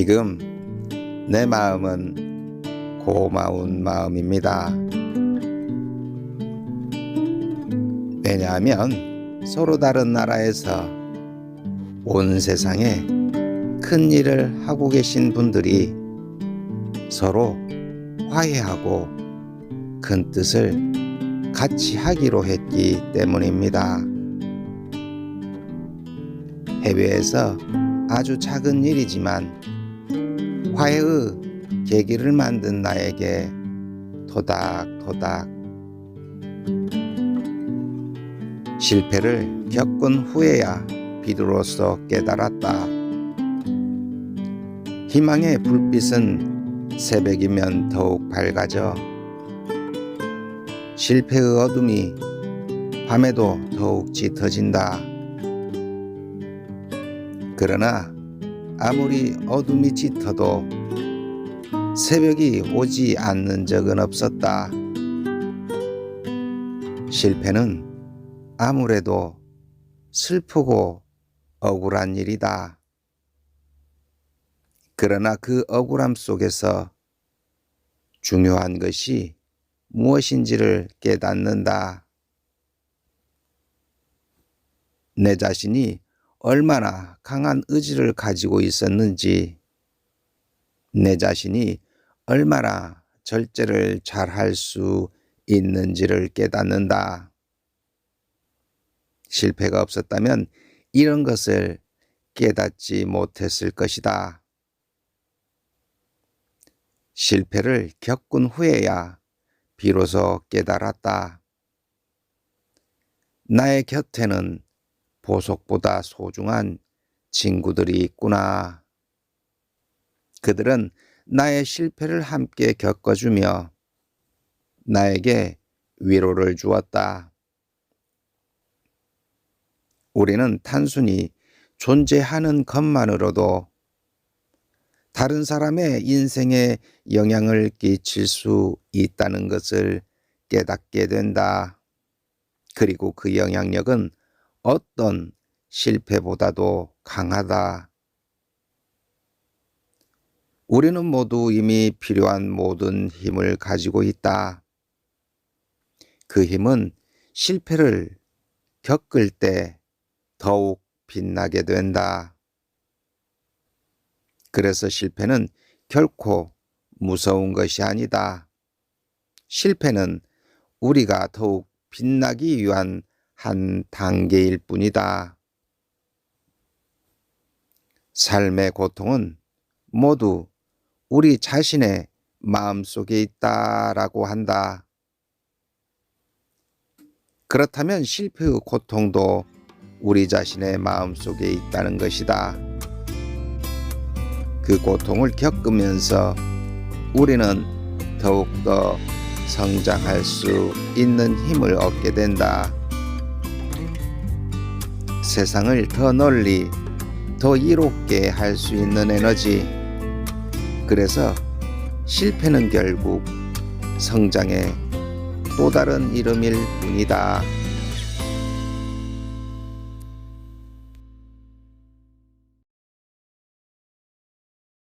지금 내 마음은 고마운 마음입니다. 왜냐하면 서로 다른 나라에서 온 세상에 큰 일을 하고 계신 분들이 서로 화해하고 큰 뜻을 같이 하기로 했기 때문입니다. 해외에서 아주 작은 일이지만 화해의 계기를 만든 나에게 토닥토닥 실패를 겪은 후에야 비로소 깨달았다. 희망의 불빛은 새벽이면 더욱 밝아져 실패의 어둠이 밤에도 더욱 짙어진다. 그러나 아무리 어둠이 짙어도 새벽이 오지 않는 적은 없었다. 실패는 아무래도 슬프고 억울한 일이다. 그러나 그 억울함 속에서 중요한 것이 무엇인지를 깨닫는다. 내 자신이 얼마나 강한 의지를 가지고 있었는지, 내 자신이 얼마나 절제를 잘 할 수 있는지를 깨닫는다. 실패가 없었다면 이런 것을 깨닫지 못했을 것이다. 실패를 겪은 후에야 비로소 깨달았다. 나의 곁에는 보석보다 소중한 친구들이 있구나. 그들은 나의 실패를 함께 겪어주며 나에게 위로를 주었다. 우리는 단순히 존재하는 것만으로도 다른 사람의 인생에 영향을 끼칠 수 있다는 것을 깨닫게 된다. 그리고 그 영향력은 어떤 실패보다도 강하다. 우리는 모두 이미 필요한 모든 힘을 가지고 있다. 그 힘은 실패를 겪을 때 더욱 빛나게 된다. 그래서 실패는 결코 무서운 것이 아니다. 실패는 우리가 더욱 빛나기 위한 한 단계일 뿐이다. 삶의 고통은 모두 우리 자신의 마음 속에 있다라고 한다. 그렇다면 실패의 고통도 우리 자신의 마음 속에 있다는 것이다. 그 고통을 겪으면서 우리는 더욱더 성장할 수 있는 힘을 얻게 된다. 세상을 더 널리, 더 이롭게 할 수 있는 에너지. 그래서 실패는 결국 성장의 또 다른 이름일 뿐이다.